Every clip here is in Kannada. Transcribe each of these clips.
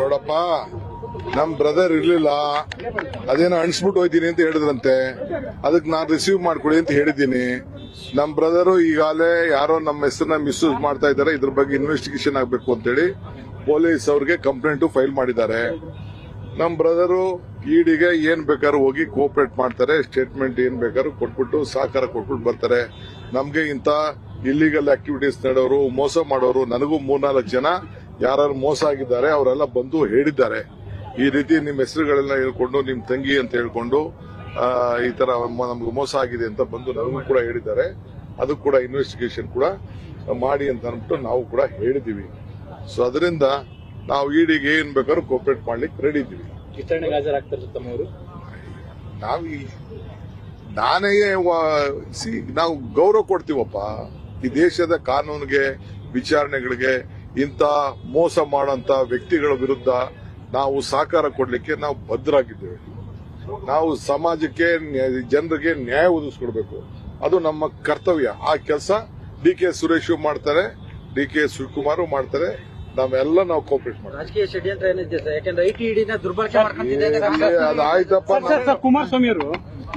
ನೋಡಪ್ಪ, ನಮ್ ಬ್ರದರ್ ಇರ್ಲಿಲ್ಲ. ಅದೇನೋ ಅಣಿಸ್ಬಿಟ್ಟು ಹೋಯ್ತೀನಿ ಅಂತ ಹೇಳಿದ್ರಂತೆ. ಅದಕ್ಕೆ ನಾನು ರಿಸೀವ್ ಮಾಡ್ಕೊಡಿ ಅಂತ ಹೇಳಿದ್ದೀನಿ. ನಮ್ ಬ್ರದರು ಈಗಾಗಲೇ ಯಾರೋ ನಮ್ಮ ಹೆಸರನ್ನ ಮಿಸ್ಯೂಸ್ ಮಾಡ್ತಾ ಇದ್ದಾರೆ. ಇದ್ರ ಬಗ್ಗೆ ಇನ್ವೆಸ್ಟಿಗೇಷನ್ ಆಗ್ಬೇಕು ಅಂತೇಳಿ ಪೊಲೀಸ್ ಅವ್ರಿಗೆ ಕಂಪ್ಲೇಂಟ್ ಫೈಲ್ ಮಾಡಿದ್ದಾರೆ. ನಮ್ ಬ್ರದರು ಈಡಿಗೆ ಏನ್ ಬೇಕಾದ್ರೂ ಹೋಗಿ ಕೋಆಪರೇಟ್ ಮಾಡ್ತಾರೆ. ಸ್ಟೇಟ್ಮೆಂಟ್ ಏನ್ ಬೇಕಾದ್ರೂ ಕೊಟ್ಬಿಟ್ಟು ಸಹಕಾರ ಕೊಟ್ಬಿಟ್ಟು ಬರ್ತಾರೆ. ನಮ್ಗೆ ಇಂತ ಇಲ್ಲಿಗಲ್ ಆಕ್ಟಿವಿಟೀಸ್ ನಡೆಯೋರು ಮೋಸ ಮಾಡೋರು ನನಗೂ ಮೂರ್ನಾಲ್ಕು ಜನ ಯಾರು ಮೋಸ ಆಗಿದ್ದಾರೆ ಅವರೆಲ್ಲ ಬಂದು ಹೇಳಿದ್ದಾರೆ. ಈ ರೀತಿ ನಿಮ್ಮ ಹೆಸರುಗಳೆಲ್ಲ ಹೇಳ್ಕೊಂಡು ನಿಮ್ ತಂಗಿ ಅಂತ ಹೇಳ್ಕೊಂಡು ಈ ತರ ನಮ್ಗೆ ಮೋಸ ಆಗಿದೆ ಅಂತ ಬಂದು ನನಗೂ ಕೂಡ ಹೇಳಿದ್ದಾರೆ. ಅದು ಕೂಡ ಇನ್ವೆಸ್ಟಿಗೇಷನ್ ಕೂಡ ಮಾಡಿ ಅಂತ ಅಂದ್ಬಿಟ್ಟು ನಾವು ಕೂಡ ಹೇಳಿದೀವಿ ಸೊ ಅದರಿಂದ ನಾವು ಈಡಿಗೆ ಏನ್ ಬೇಕಾದ್ರೂ ಕೋಪರೇಟ್ ಮಾಡ್ಲಿಕ್ಕೆ ರೆಡಿ ಇದ್ದೀವಿ. ನಾವೀ ನಾನೇ ಸಿ ನಾವು ಗೌರವ ಕೊಡ್ತೀವಪ್ಪ. ಈ ದೇಶದ ಕಾನೂನಿಗೆ ವಿಚಾರಣೆಗಳಿಗೆ ಇಂಥ ಮೋಸ ಮಾಡೋಂಥ ವ್ಯಕ್ತಿಗಳ ವಿರುದ್ಧ ನಾವು ಸಹಕಾರ ಕೊಡ್ಲಿಕ್ಕೆ ನಾವು ಬದ್ಧರಾಗಿದ್ದೇವೆ. ನಾವು ಸಮಾಜಕ್ಕೆ ಜನರಿಗೆ ನ್ಯಾಯ ಒದಗಿಸ್ಕೊಡ್ಬೇಕು. ಅದು ನಮ್ಮ ಕರ್ತವ್ಯ. ಆ ಕೆಲಸ ಡಿ ಕೆ ಸುರೇಶ್ ಮಾಡ್ತಾರೆ ಡಿ ಕೆ ಶಿವಕುಮಾರ್ ಮಾಡ್ತಾರೆ. ನಾವೆಲ್ಲ ನಾವು ಕೋಪರೇಟ್ ಮಾಡ್ತೀವಿ. ರಾಜಕೀಯ ಷಡ್ಯಂತ್ರ ಏನಿದೆ ಯಾಕಂದ್ರೆ ಐ ಟಿ ಇಡಿನ ದುರ್ಬಳಕೆ ಅದು ಆಯ್ತಪ್ಪ ಸರ್ ಸರ್ ಸರ್ ಕುಮಾರಸ್ವಾಮಿ ಅವರು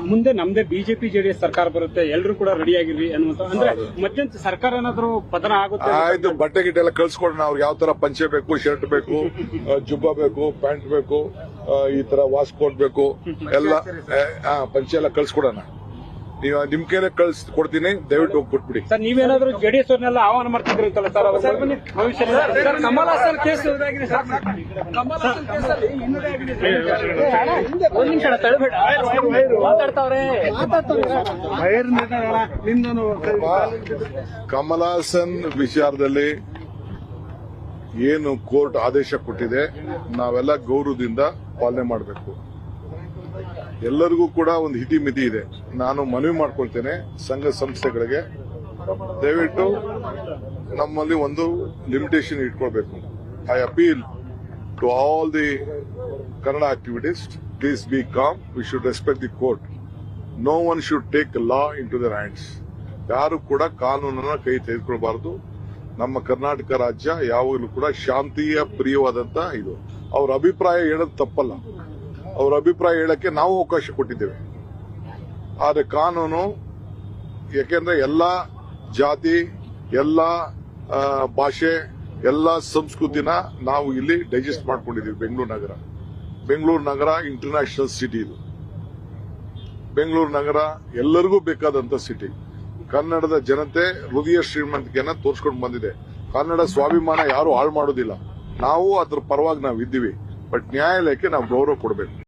ಮುಂದೆ ನಮ್ದೇ ಬಿಜೆಪಿ ಜೆಡಿಎಸ್ ಸರ್ಕಾರ ಬರುತ್ತೆ ಎಲ್ಲರೂ ಕೂಡ ರೆಡಿ ಆಗಿರ್ರಿ ಅನ್ನುವಂತ ಅಂದ್ರೆ ಮತ್ತೆ ಸರ್ಕಾರ ಏನಾದ್ರು ಪತನ ಆಗುತ್ತೆ ಆಯ್ತು ಬಟ್ಟೆ ಗಿಟ್ಟೆ ಎಲ್ಲ ಕಳ್ಸಿಕೊಡೋಣ ಅವ್ರಿಗೆ ಯಾವ ತರ ಪಂಚೆ ಬೇಕು ಶರ್ಟ್ ಬೇಕು ಜುಬ್ಬಾ ಬೇಕು ಪ್ಯಾಂಟ್ ಬೇಕು ಈ ತರ ವಾಸ್ ಕೋಟ್ ಬೇಕು ಎಲ್ಲ ಪಂಚೆ ಎಲ್ಲ ಕಳ್ಸ್ಕೊಡೋಣ. ನೀವು ನಿಮ್ ಕೈಲೇ ಕಳ್ಸಿ ಕೊಡ್ತೀನಿ ದಯವಿಟ್ಟು ಹೋಗಿ ಕೊಟ್ಬಿಡಿ. ಸರ್ ನೀವೇನಾದ್ರೂ ಜೆಡಿಎಸ್ ಅವ್ರನ್ನೆಲ್ಲ ಆಹ್ವಾನ ಮಾಡ್ತಿದ್ರಿ ಅಂತಲ್ಲ ಸರ್ ಅವ್ರ ಭವಿಷ್ಯದಲ್ಲಿ ಸರ್ ಕಮಲ್ ಹಾಸನ್ ಕೇಸ್ ಇದಾಗಿದೆ ಸರ್. ಕಮಲ್ ಹಾಸನ್ ಕೇಸಲ್ಲಿ. ಒಂದ್ ನಿಮಿಷ ಮಾತಾಡ್ತಾವ್ರೆ. ವಿಚಾರದಲ್ಲಿ ಏನು ಕೋರ್ಟ್ ಆದೇಶ ಕೊಟ್ಟಿದೆ ನಾವೆಲ್ಲ ಗೌರವದಿಂದ ಪಾಲನೆ ಮಾಡಬೇಕು. ಎಲ್ಲರಿಗೂ ಕೂಡ ಒಂದು ಹಿತಿ ಮಿತಿ ಇದೆ. ನಾನು ಮನವಿ ಮಾಡ್ಕೊಳ್ತೇನೆ ಸಂಘ ಸಂಸ್ಥೆಗಳಿಗೆ. ದಯವಿಟ್ಟು ನಮ್ಮಲ್ಲಿ ಒಂದು ಲಿಮಿಟೇಷನ್ ಇಟ್ಕೊಳ್ಬೇಕು. I appeal to all the Kannada activities please be calm we should respect the court no one should take law into their hands ಯಾರು ಕೂಡ ಕಾನೂನನ್ನ ಕೈ ತೆಗೆದುಕೊಳ್ಬಾರದು. ನಮ್ಮ ಕರ್ನಾಟಕ ರಾಜ್ಯ ಯಾವಾಗಲೂ ಕೂಡ ಶಾಂತಿಯ ಪ್ರಿಯವಾದಂತ ಇದು. ಅವ್ರ ಅಭಿಪ್ರಾಯ ಹೇಳೋದು ತಪ್ಪಲ್ಲ. ಅವ್ರ ಅಭಿಪ್ರಾಯ ಹೇಳಕ್ಕೆ ನಾವು ಅವಕಾಶ ಕೊಟ್ಟಿದ್ದೇವೆ. ಆದರೆ ಕಾನೂನು, ಯಾಕೆಂದ್ರೆ ಎಲ್ಲ ಜಾತಿ, ಎಲ್ಲ ಭಾಷೆ, ಎಲ್ಲ ಸಂಸ್ಕೃತಿನ ನಾವು ಇಲ್ಲಿ ಡೈಜೆಸ್ಟ್ ಮಾಡ್ಕೊಂಡಿದ್ದೀವಿ ಬೆಂಗಳೂರು ನಗರ. ಬೆಂಗಳೂರು ನಗರ ಇಂಟರ್ನ್ಯಾಷನಲ್ ಸಿಟಿ ಇದು. ಬೆಂಗಳೂರು ನಗರ ಎಲ್ಲರಿಗೂ ಬೇಕಾದಂತ ಸಿಟಿ ಕನ್ನಡದ ಜನತೆ ಹೃದಯ ಶ್ರೀಮಂತಿಕೆಯನ್ನ ತೋರಿಸ್ಕೊಂಡು ಬಂದಿದೆ. ಕನ್ನಡ ಸ್ವಾಭಿಮಾನ ಯಾರು ಹಾಳು ಮಾಡೋದಿಲ್ಲ. ನಾವು ಅದ್ರ ಪರವಾಗಿ ನಾವು ಇದ್ದೀವಿ ಬಟ್ ನ್ಯಾಯಾಲಯಕ್ಕೆ ನಾವು ಗೌರವ ಕೊಡಬೇಕು.